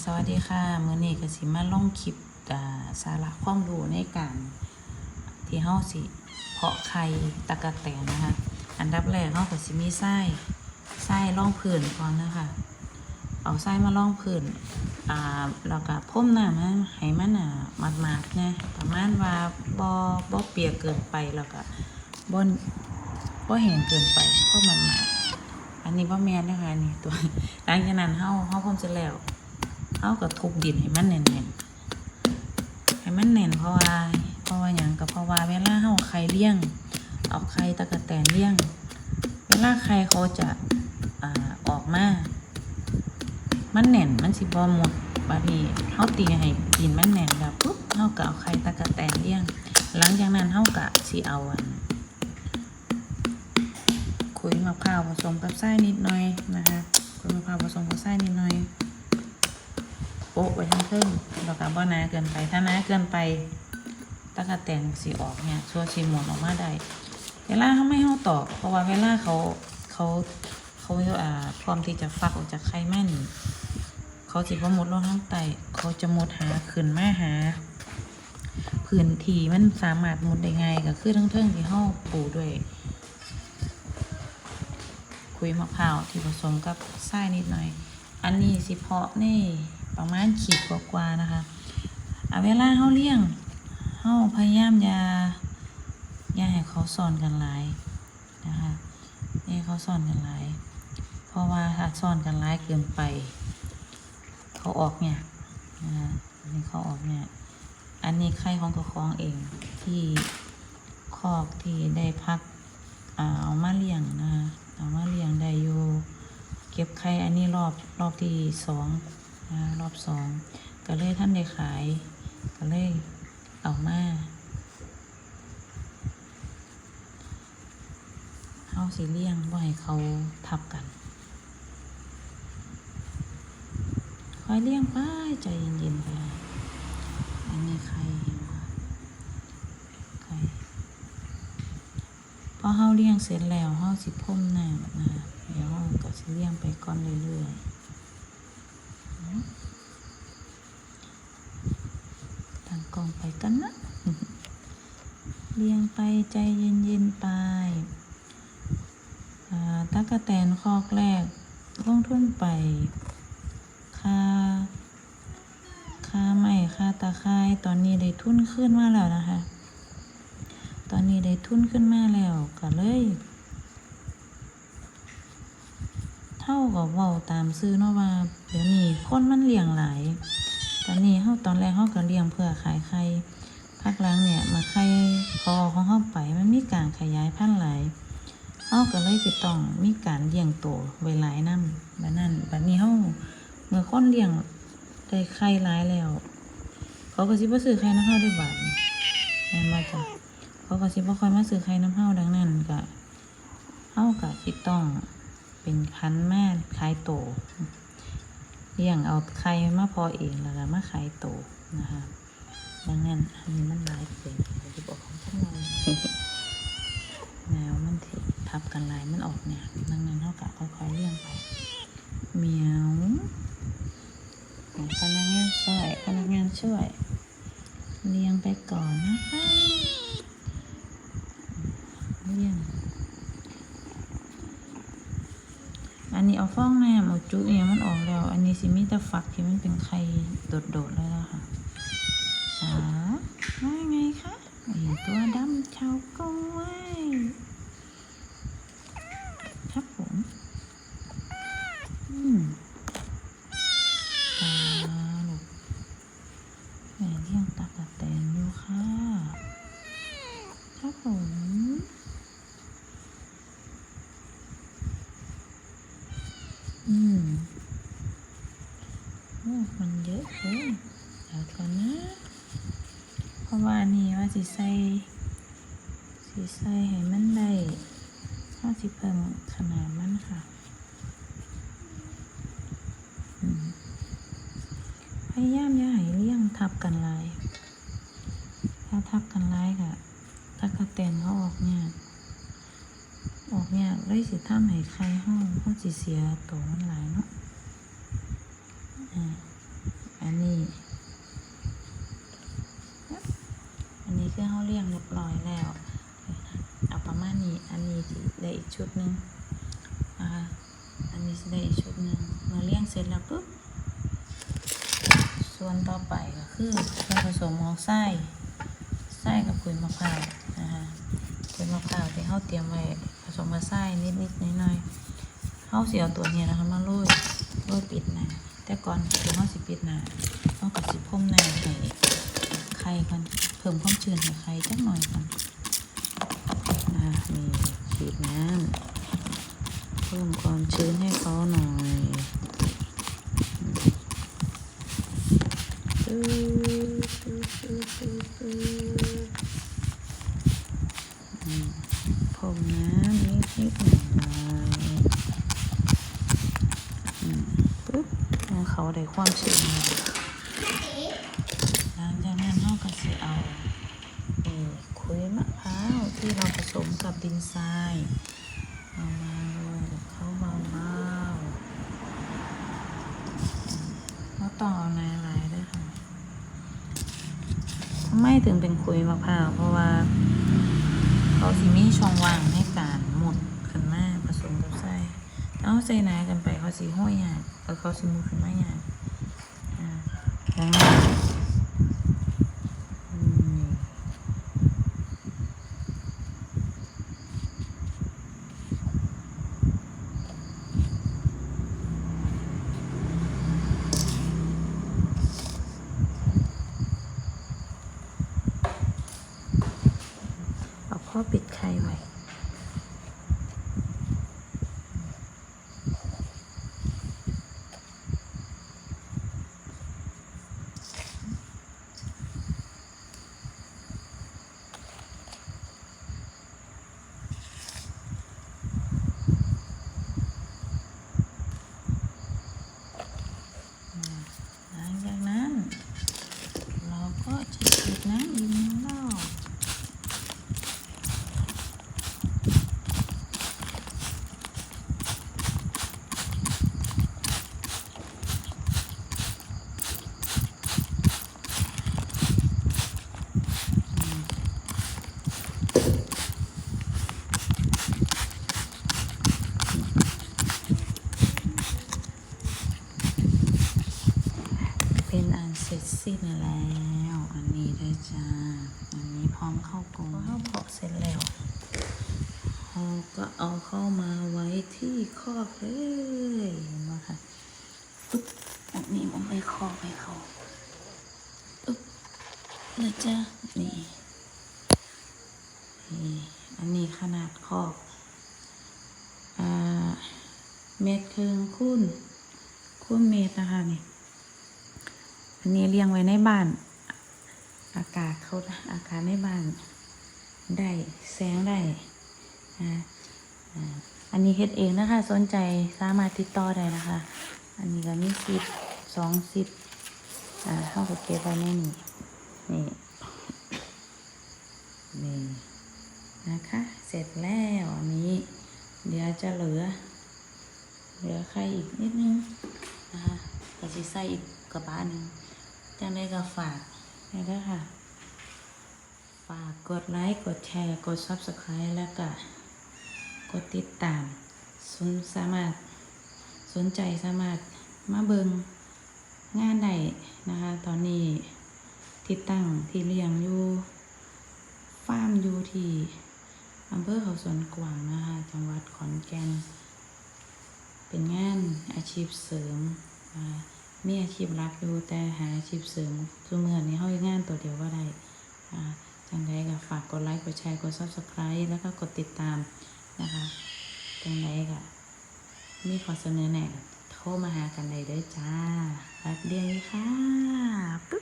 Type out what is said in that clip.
สวัสดีค่ะมื้อนี้ก็สิมาลงคลิปสาระความรู้ในการที่เฮาสิเพาะไข่ตะกะแตนนะคะ อันดับแรกเฮาก็สิมีไส้ไส้ร่องพื้นก่อนนะคะเอาไส้มาร่องพื้นอ่าแล้วก็พ่มน้ำนะให้มันอะมัดๆนะประมาณว่าบ่บ่เปียกเกินไปแล้วก็บ่บ่แห้งเกินไปเพราะมันมัดอันนี้บ่แม่นนะคะนนี่ตัวหลังจากนั้นเฮาเฮาพรมเสร็จแล้ว เอาก็ทุบดินให้มันแน่นๆให้มันแน่นเพราะว่าเพราะว่าอย่างก็เพราะว่าเวลาเฮาไข่เลี้ยง เอาไข่ตะกะแตนเลี้ยง เวลาไข่เขาจะอ่าออกมา มันแน่นมันสิบ่หมดบัดนี้เฮาตีให้ดินมันแน่นแล้วปุ๊บเฮาก็เอาไข่ตะกะแตนเลี้ยง หลังจากนั้นเฮาก็สิเอาอันขุยมะพร้าวผสมกับไส้นิดหน่อยนะคะขุยมะพร้าวผสมกับไส้นิดหน่อย โปะไว้ทั้งครึ่งแล้วก็บ่หนาเกินไป ถ้าหนาเกินไปตะกะแตนสีออกเนี่ยชัวชีหมดออกมาได้ เวลาเขาไม่เขาตอก เพราะว่าเวลาเขาเขาเขาอ่าพร้อมที่จะฟักออกจากไข่แม่น เขาสิบ่หมดลงทั้งไตเขาจะหมดหาขึ้นมาหาพื้นที่มันสามารถหมดได้ไงายก็คือทั้งเทิงที่เขาปูด้วย คุยมะพร้าวที่ผสมกับไส้นิดหน่อย อันนี้สิเพาะนี่ ประมาณขีดกว่าๆนะคะเอาเวลาเขาเลี้ยงเขาพยายามอย่าอย่าให้เขาซ่อนกันหลายนะคะอย่าให้เขาซ่อนกันหลายเพราะว่าถ้าซ่อนกันหลายเกินไป เขาออกเนี่ยนะคะนนี้เขาออกเนี่ยอันนี้ไข่ของกระคองเองที่คอกที่ได้พักอ่าเอามาเลี้ยงนะคะเอามาเลี้ยงได้อยู่เก็บไข่อันนี้รอบรอบที่สอง รอบสองก็เลยท่านได้ขาย ก็เลยเอามาเฮาสิเลี้ยงบ่ให้เขาทับกันคอยเลี้ยงไปใจเย็นๆไปอันนี้ไข่ไข่พอเฮาเลี้ยงเสร็จแล้วเฮาสิพ่มน้ำนะเดี๋ยวเราก็สิเลี้ยงไปก่อนเรื่อยๆตั้งกล้ องไปกันนะเลี้ยงไปใจเย็นๆไปอ่าตะกะแตนคอกแรกลงทุนไปค่าค่าไม้ค่าตะไคร้ตอนนี้ได้ทุนขึ้นมาแล้วนะคะ ตอนนี้ได้ทุนขึ้นมาแล้วก็เลยเท่ากับเว้าตามซื้อเนาะว่า เดี๋ยวนี้คนมันเลี้ยงหลาย ตอนนี้เฮาตอนแรกเฮาก็เลี้ยงเพื่อขายไข่พักหลังเนี่ยมาไข่พอของเฮาไปมันมีการขยายพันธุ์หลายเฮาก็เลยสิต้องมีการเลี้ยงโตไว้หลายนำบัดนั้นบัดนี้เฮาเมื่อคนเลี้ยงได้ไข่หลายแล้ว เขาก็สิบ่ซื้อไข่น้ำเฮาได้บาดนี้แม่นบ่จ้ะเขาก็สิบ่ค่อยมาซื้อไข่น้ำเฮาดังนั้นก็เฮาก็สิต้องเป็นพันแม่ขายโต เลี้ยงเอาไข่มาพอเองแล้วก็มาขายโตนะคะดังนั้นอันนี้มันหลายเป็นเดี๋ยวจะบอกของท่านนอยแนวมันถทับกันลายมันออกเนี่ยดังนั้นเท่ากับค่อยๆเลี้ยงไปเหมียวพนักงานช่วยพนักงานช่วย เลี้ยงไปก่อนนะคะเลี้ยง อันนี้เอา ฟองน้ำเอาจุเนี่ยมันออกแล้ว อันนี้สิมีแต่ฝักที่มันเป็นไข่โดดๆเลยล่ะค่ะจ๋าว่าไงคะไอตัวดำชาวกล้วยครับผมอืมตาลูกแม่เลี้ยงตากะแตนอยู่ค่ะ ครับผม อืมโอ้มันเยอะเลยเดี๋ยวก่อนนะ เพราะว่านี่ว่าสิใส่สิใส่ให้มันได้ว่าสิเพิ่มขนาดมันค่ะอืมพยายามอย่าให้เลี่ยงทับกันลาย ถ้าทับกันลายก็ตะกะแตนเขาออกเนี่ย ออกเนี่ยเลยสิทำให้ไข่ห้องเขาสิเสียตัวมันหลายเนาะอันนี้ อันนี้คือเขาเรียงเรียบร้อยแล้ว เอาประมาณนี้ อันนี้ได้อีกชุดหนึ่งนะคะอันนี้ได้อีกชุดหนึ่งเมื่อเลี้ยงเสร็จแล้วปุ๊บ ส่วนต่อไปก็คือส่วนผสมของไส้ไส้กับขุยมะพร้าวนะคะขุยมะพร้าวที่เขาเตรียมไว้ สมกับไส้นิดๆหน่อยๆเขาเสิเอาตัวเนี้นะคะมาโรยโรยปิดหนาแต่ก่อนที่เขาสิปิดหน้าเขากับสิพ่มหนาให้ไข่ก่อนเพิ่มความชื้นให้ไข่จักหน่อยก่อนอ่านี่ฉีดน้ำเพิ่มความชื้นให้เขาหน่อยปื๊ดปื๊ดปื๊ดปื๊ดปื๊ดอืมผมน้ำนิดนิดหน่อยหน่อยอืมปึ๊บให้ เขาได้ความชื้นหน่อยหลังจากนั้นเราก็จะเอาเออขุยมะพร้าวที่เราผสมกับดินทรายเอามาโรยกับเขาเบาๆเราต้องเอาในลายด้วยค่ะทำไมถึงเป็นคุยมะพร้าวเพราะว่าเขาสิมีช่องว่างในการหมดขึ้นมาผสมกับไส้ถ้าเอาใส่หนกันไปเขาสิห้อยยาก แล้วเขาสิมุดขึ้นมายากอ่าดังนั้นอืมเอาพ่อปิดไข่ไว้ หลังจากนั้น เราก็จะฉีดน้ำอีกหนึ่งรอบ เป็นอันเสร็จสิ้นแล้ว อันนี้ด้วยจ้า อันนี้พร้อมเข้ากรงพอเข้าเพาะเสร็จแล้วเราก็เอาเข้ามาไว้ที่คอกเลยเห็นไหมคะปึ๊บอันนี้มันไปคอกให้เขาปึ๊บเลยจ้านี่นี่อันนี้ขนาดคอกอ่าเมตรครึ่งคูณคูณเมตรนะคะนี่ อันนี้เลี้ยงไว้ในบ้าน อากาศเขาอากาศในบ้าน ได้แสงได้อันนี้เฮ็ดเองนะคะ สนใจสามารถติดต่อได้นะคะ อันนี้ก็มีสิบสองสิบอ่าเข้ากับเก็บไว้ในนี้นี่นี่นะคะ เสร็จแล้วอันนี้ เดี๋ยวจะเหลือ เหลือไข่อีกนิดนึงนะคะก็สิใส่อีกกระบะหนึ่ง จังได้ก็ฝากนี่ด้วยค่ะ ฝากกดไลค์ กดแชร์ กด Subscribe แล้วก็กดติดตาม สนสามารถสนใจสามารถมาเบิงงานใดนะคะ ตอนนี้ที่ตั้งที่เลี้ยงอยู่ฟาร์มอยู่ที่อำเภอเขาสวนกวางนะคะ จังหวัดขอนแก่น เป็นงานอาชีพเสริมอ่า มีอาชีพรักอยู่แต่หาอาชีพเสริมทุกเมื่อนี้เฮาเฮ็ดงานตัวเดียวก็ได้อ่าจังใดก็ฝากกดไลค์กดแชร์กด Subscribe แล้วก็กดติดตามนะคะจังใดก็มีขอเสนอแนะโทรมาหากันได้เด้อจ้ารับเดียวค่ะปึ๊บ